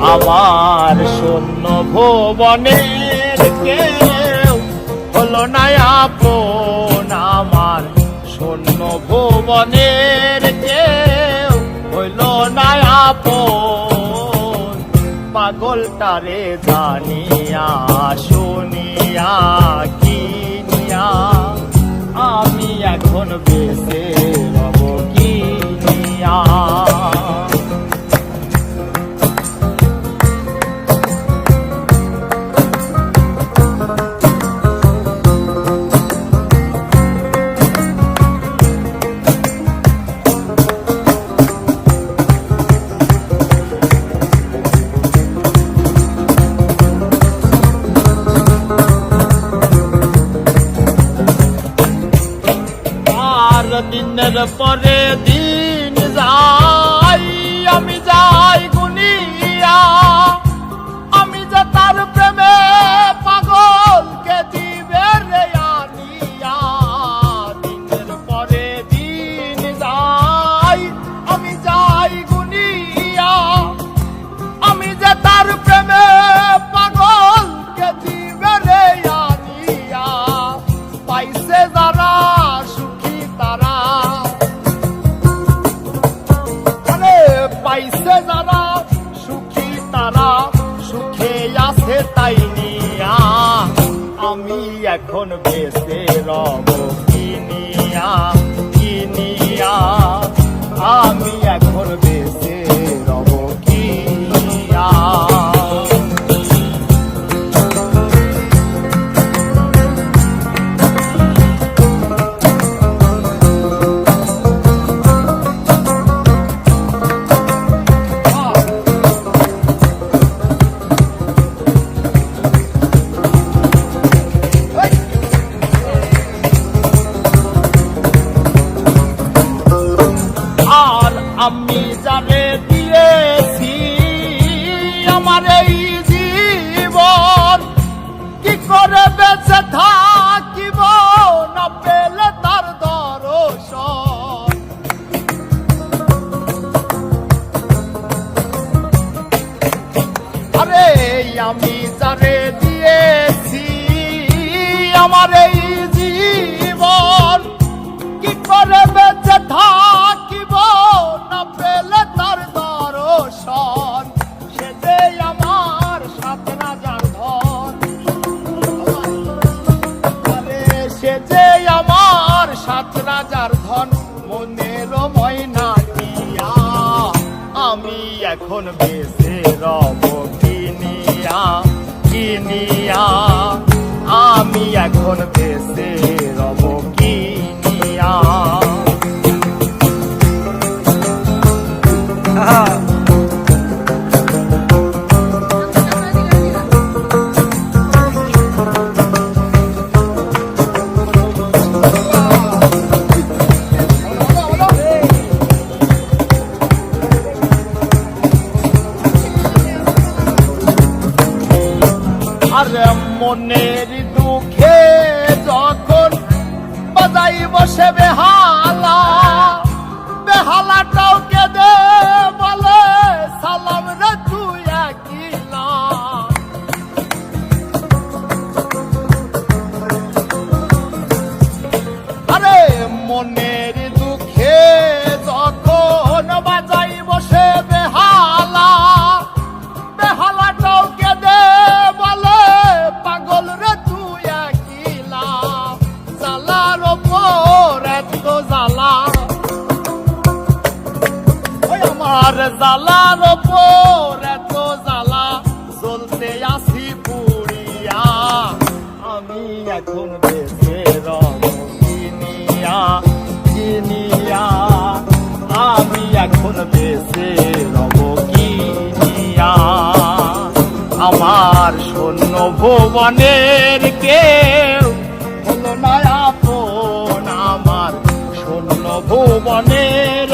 আমার শূন্য ভুবনের কেউ হলো না আপন আমার। শূন্য ভুবনের কেউ হইল না আপন। পাগলটারে জানিয়া শুনিয়া দিনের পরে দিন তাই নিয়া আমি এখন বেঁচে রব কিনিয়া কিনিয়া আমি এখন বেঁচে আমি জানে দিয়েছি আমার এই জীবন। কি করে বেঁচে থাকিব না পেলে তার দর্শন। আরে আমি যারে দিয়েছি আমার এই জীবন। কি করে বেঁচে থাকিব আমার সাত রাজার ধন, মনের ময়না দিয়া। আমি এখন বেঁচে রব কিনিয়া কিনিয়া আমি এখন বেঁচে রব কিনিয়া আর মনের দুঃখে যখন বাজাই বসে বেহালা। আর জ্বালার ওপর এত জ্বালা, জ্বলতে আসি পুড়িয়া। আমি এখন দেশে রমিয়া কিনিয়া আমি এখন দেশে রব কিনিয়া আমার শূন্য ভুবনের কেউ হলো না আপন, আমার শূন্য ভুবনের